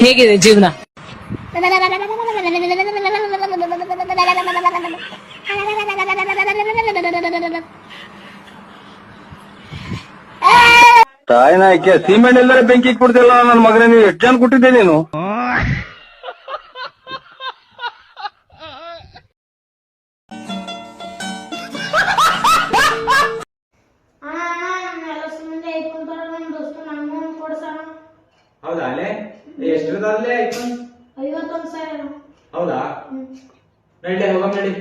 ಹೇಗಿದೆ ಜೀವನ? ತಾಯಿನ ಆಕೆ ಸಿಮೆಂಟ್ ಇಲ್ಲದ್ರೆ ಬೆಂಕಿ ಕೊಡ್ತಿಲ್ಲ ನನ್ನ ಮಗನೇ. ನೀವು ಎಷ್ಟು ಜನ ಕೊಟ್ಟಿದ್ದೆ ನೀನು? ಹೌದಾ ಅಲ್ಲೇ ಎಷ್ಟ್ರದಲ್ಲೇ ಆಯ್ತು? ಐವತ್ತೊಂದ್ ಸಾವಿರ. ಹೌದಾ? ನಡ್ಲೆ ಹೋಗಮ್ ನಡಿ.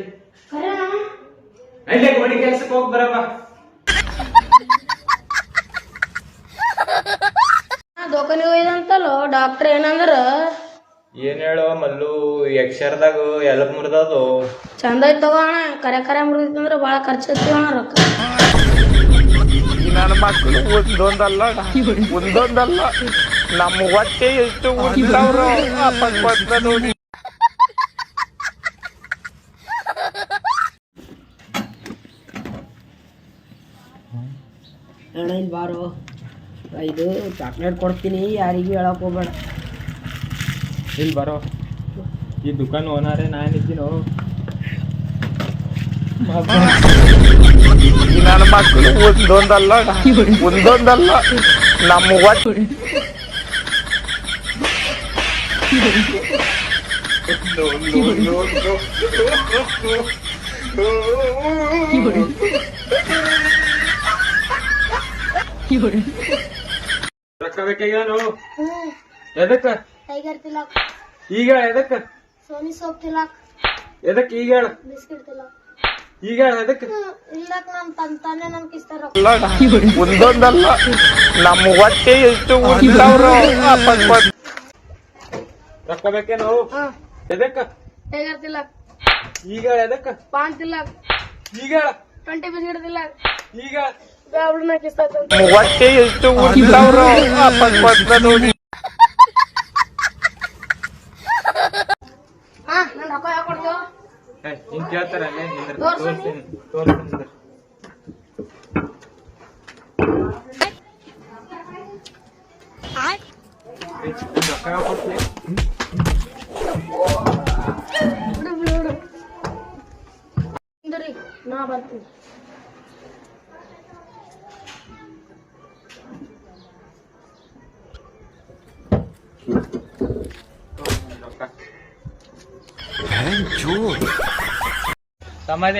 ನಡ್ಲೆ ಕೋಡಿ ಕೆಲ್ಸಕ್ಕೆ ಹೋಗಿ ದೋಖಾನಿಗೆ ಹೋಯ್ದಂತಲ್ಲೋ ಡಾಕ್ಟರ್ ಏನಂದ್ರ? ಏನ್ ಹೇಳೋ ಮಲ್ಲು ಯಕ್ಷರದಾಗ ಎಲಬ್ ಮುರಿದದು. ಚಂದ ಐತ್ ತಗೋ ಅಣ್ಣ ಕರೆ ಕರೆ ಮುರಿದಿತ್ತಂದ್ರ ಬಾಳ ಖರ್ಚು ಅಣ್ಣ ರೊಕ್ಕ. ನನ್ನ ಮಕ್ಕಳು ಒಂದೊಂದಲ್ಲ ಒಂದೊಂದಲ್ಲ. ನಮ್ಮ ಹೊಟ್ಟೆ ಎಷ್ಟು ಉಂಟವ್ರು ನೋಡಿ ಅಣ್ಣ ಇಲ್ಲಿ ಬಾರೋ. ಇದು ಚಾಕ್ಲೇಟ್ ಕೊಡ್ತೀನಿ ಯಾರಿಗೂ ಹೇಳಕ್ ಹೋಗ್ಬೇಡ. ಇಲ್ಲಿ ಬರೋ. ಈ ದುಕಾನ್ ಓನರೇ ನಾನು ಇದ್ದೀನೋ. ನನ್ನ ಮಕ್ಕಳು ಒಂದೊಂದಲ್ಲ ಒಂದೊಂದಲ್ಲ. ನಮ್ಮ ಹೊಟ್ಟೆ ರೊಕ್ಕ ಬೇಕಾಗ್ಯಾನು ಎದಕ್ಕ? ಟೈಗರ್ ತಿಲಾಕ್ ಈಗ ಎದಕ್ಕ ಸೋನಿ ಸೋಪ್ ತಿಲಾಕ್ ಎದಕ್ ಈಗ ಹೇಳ ಬಿಸ್ಕಿಟ್ ತಿಲಾಕ್ ಈಗ ಎದಕ್ ಇಲ್ಲಕ್ ನಮ್ ತಂತಾನೆ ನಮ್ಗೆ ಇಷ್ಟ ರೊಕ್ಕ ಒಂದೊಂದಲ್ಲ ನಮ್ಮ ಹೊಟ್ಟೆ ಎಷ್ಟು ಉಂಟವ್ರು ರೊಕ್ಕ ಬೇಕೇನು ಎದಕ್ಕ? ಟೈಗರ್ ಈಗ ಎದಕ್ಕ? ಪಾನ್ ಈಗ ಟ್ವೆಂಟಿ ಬಿಸ್ಕಿಟ್ ತಿಲಾಕ್ ಈಗ ಬ್ಯಾಬ್ಳನ್ನ ಕಿಸ್ತಾರ ಹೊಟ್ಟೆ ಎಷ್ಟು ಉಂಟವ್ರು ನೋಡಿ. ಹಾ ನನ್ ರೊಕ್ಕ ಯಾಕೆ ಕೊಡ್ತೀವ ಏ, ಹಿಂಗ್ ಕೇಳ್ತಾರ ತೋರ್ಸು. ತೋರಿಸ್ತೀನಿ ತೋರಿಸ್ತೀನಿ ರೊಕ್ಕ ಯಾಕ್ ನಾ ಬರ್ತೀನಿ.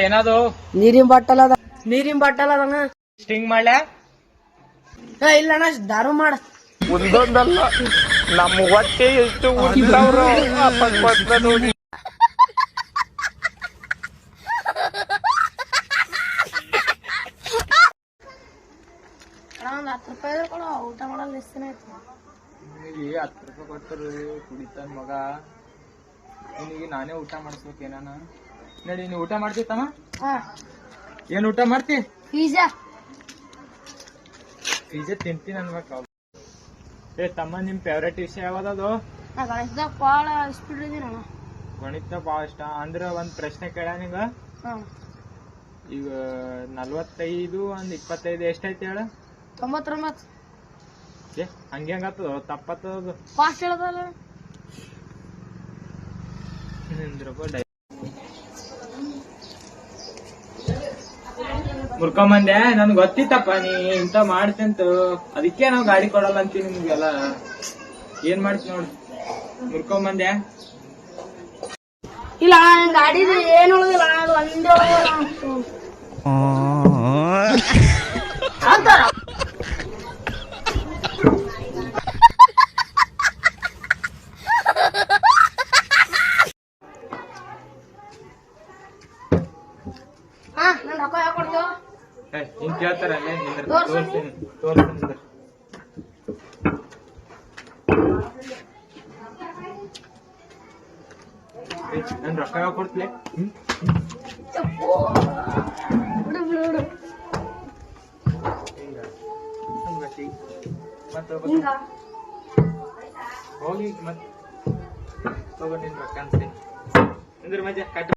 ಏನದು? ನೀರಿನ ಬಾಟಲ್ ಅದ. ನೀರಿನ ಬಾಟಲ್ ಅದಣ್ಣ ಸ್ಟಿಂಗ್ ಮಾಡ್ಲ? ಏ, ಇಲ್ಲ ಅಣ್ಣ ದಾರು ಮಾಡ. ಒಂದೊಂದಲ್ಲ. ನಮ್ಮ ಹೊಟ್ಟೆ ಎಷ್ಟು ಉಂಟವ್ರು ನೋಡಿ ಹತ್ತು ರೂಪಾಯಿ ಕೊಡ ಊಟ ಮಾಡಲ್ಲ ಎಷ್ಟು ದಿನ ಆಯ್ತು ಈ ಹತ್ತು ರೂಪಾಯಿ ಕೊಟ್ಟರು ಕುಡಿತಾನ ಮಗ. ನಿನಗೆ ನಾನೇ ಊಟ ಮಾಡಿಸ್ಬೇಕು ಏನಾನ? ನಡಿ ನೀ ಊಟ ಮಾಡ್ತೀತಮ್ಮ ಏನ್ ಊಟ ಮಾಡ್ತಿ? ಪಿಜ್ಜಾ. ಪಿಜ್ಜಾ ತಿಂತೀನಿ ಅನ್ಬೇಕು ಏ ತಮ್ಮ ನಿಮ್ ಫೇವ್ರೇಟ್ ವಿಷಯ ಯಾವ್ದದು? ಅದು ಗಣೇಶದಾಗ ಭಾಳ ಸ್ಪೀಡ್ ಇದೀನಿ ಅಣ್ಣ ಗಣಿತ ಭಾಳ ಇಷ್ಟ. ಅಂದ್ರ ಒಂದ್ ಪ್ರಶ್ನೆ ಕೇಳ ನಿಂಗ. ಹಾ. ಈಗ ನಲ್ವತ್ತೈದು ಒಂದ್ ಇಪ್ಪತ್ತೈದು ಎಷ್ಟೈತಿ ಹೇಳ? ತೊಂಬತ್ತೊಂಬತ್ತು. ಏ ಹಂಗೆ ಹಂಗಾತದ ತಪ್ಪತ್ತದ. ಫಾಸ್ಟ್ ಹೇಳದಲ್ಲ. ಮುರ್ಕೊಂಬಂದೆ ನನ್ಗೆ ಗೊತ್ತಿತ್ತಪ್ಪ ನೀ ಇಂತ ಮಾಡ್ತಂತ. ಅದಕ್ಕೆ ನಾವ್ ಗಾಡಿ ಕೊಡಲ್ಲ ಅಂತೀನಿ ನಿಮ್ಗೆಲ್ಲ. ಏನ್ ಮಾಡ್ತಿ ನೋಡು. ಮುರ್ಕೊಂಬಂದೆ ಇಲ್ಲ ನನ್ ಗಾಡಿದು ಏನು ಉಳಿದಿಲ್ಲ ಅದು ಒಂದೇ ಉಳ್ದಿಲ್ಲ ಅಣ್ಣ. ಅಂತಾರ. ಹಾ ನನ್ ರೊಕ್ಕ ಯಾಕೆ ಕೊಡ್ತೀವ ಏ, ಹಿಂಗ್ ಕೇಳ್ತಾರ ತೋರ್ಸು. ತೋರಿಸ್ತೀನಿ ತೋರಿಸ್ತೀನಿ ನನ್ ರೊಕ್ಕ ಯಾವಾಗ ಕೊಡ್ತೀವಿ ಬಿಡು ಬಿಡು ಬಿಡು ಮತ್ತೆ ಹಿಂಗ ಹೋಗಿ ಮತ್ ತಗೊಂಡ್ ನಿನ್ ರೊಕ್ಕ ಅನ್ಸ್ತೀನಿ ಅಂದ್ರೆ ಮಜಾ ಕಟ್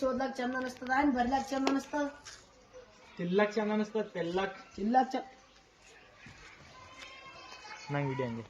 ಇಂಗ್ಲೀಷ್ ಓದ್ಲಾಕ್ ಚಂದ ಅನಿಸ್ತದ ಏನ್ ಬರ್ಲಾಕ್ ಚಂದ ಅನಿಸ್ತದ ತಿಲ್ಲಕ್ ಚಂದ ಅನಿಸ್ತದ ತೆಲ್ಲಕ್ ಇಲ್ಲಾಕ್ ಚಂದ ನಂಗೆ ಹಿಡಿ ಹಂಗೆ